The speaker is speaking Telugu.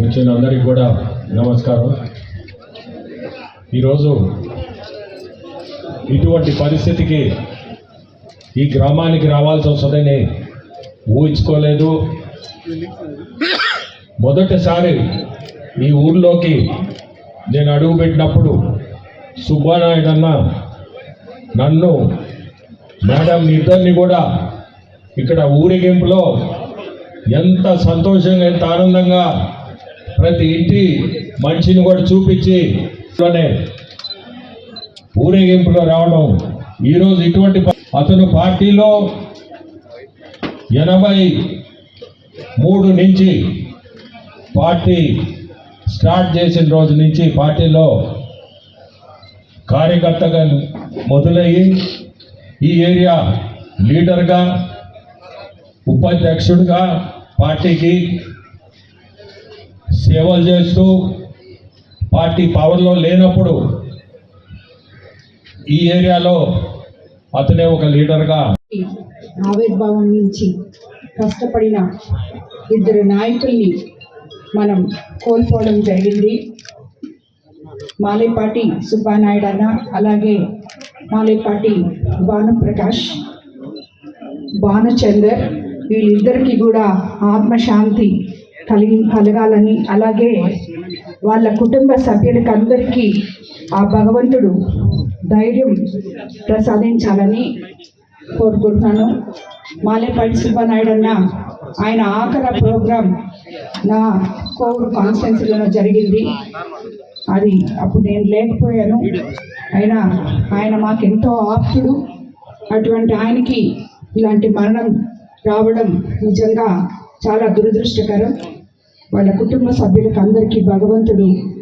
వచ్చిన అందరికి కూడా నమస్కారం. ఈరోజు ఇటువంటి పరిస్థితికి ఈ గ్రామానికి రావాల్సి వస్తుందని ఊహించుకోలేదు. మొదటిసారి ఈ ఊర్లోకి నేను అడుగుపెట్టినప్పుడు సుబ్బానాయుడు అన్న నన్ను మేడం ఇద్దరిని కూడా ఇక్కడ ఊరేగింపులో ఎంత సంతోషంగా ఎంత ఆనందంగా ప్రతి ఇంటి మనిషిని కూడా చూపించి లోనే ఊరేగింపులో రావడం. ఈరోజు ఇటువంటి అతను పార్టీలో ఎనభై మూడు నుంచి పార్టీ స్టార్ట్ చేసిన రోజు నుంచి పార్టీలో కార్యకర్తగా మొదలయ్యి ఈ ఏరియా లీడర్గా ఉపాధ్యక్షుడిగా పార్టీకి సేవలు చేస్తూ పార్టీ పవర్లో లేనప్పుడు ఈ ఏరియాలో అతనే ఒక లీడర్గా ఆవిర్భావం నుంచి కష్టపడిన ఇద్దరు నాయకుల్ని మనం కోల్పోవడం జరిగింది. మాలేపాటి సుబ్బానాయుడు అన్న అలాగే మాలేపాటి భానుప్రకాష్ భానుచందర్ వీళ్ళిద్దరికీ కూడా ఆత్మశాంతి కలిగి కలగాలని అలాగే వాళ్ళ కుటుంబ సభ్యులకి అందరికీ ఆ భగవంతుడు ధైర్యం ప్రసాదించాలని కోరుకుంటున్నాను. మాలేపల్లి సుబ్బనాయుడు అన్న ఆయన ఆఖర ప్రోగ్రాం నా కోవిడ్ కాన్ఫరెన్స్లో జరిగింది. అది అప్పుడు నేను లేకపోయాను. అయినా ఆయన మాకెంతో ఆప్తుడు. అటువంటి ఆయనకి ఇలాంటి మరణం రావడం నిజంగా చాలా దురదృష్టకరం. వాళ్ళ కుటుంబ సభ్యులకు అందరికీ భగవంతుడు